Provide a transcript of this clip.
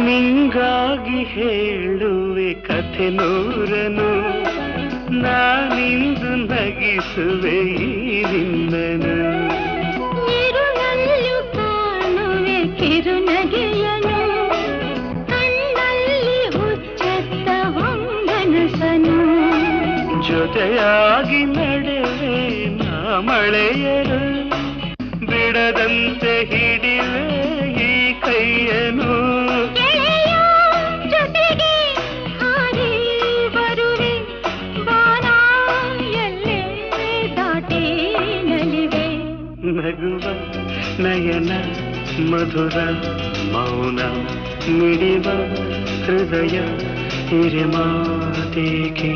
ನಿಂಗಾಗಿ ಹೇಳುವೆ ಕಥೆ ನೂರನು ನಾನಿಂದು ನಗಿಸುವೆ ಈ ನಿನ್ನನು. ಇರುಳಲ್ಲೂ ಕಾಣುವೆ ಕಿರುನಗೆಯನು ಕಣ್ಣಲ್ಲಿ ಹುಚ್ಚೆತ್ತ ಹೊಂಗನಸನು ಜೊತೆಯಾಗಿ ನಡೆವೆ ನಾ ಮಳೆಯರು ಬಿಡದಂತೆ ಹಿಡಿವೆ भगव नयन मधुर मौन। मिडिव हृदय हिरमातेके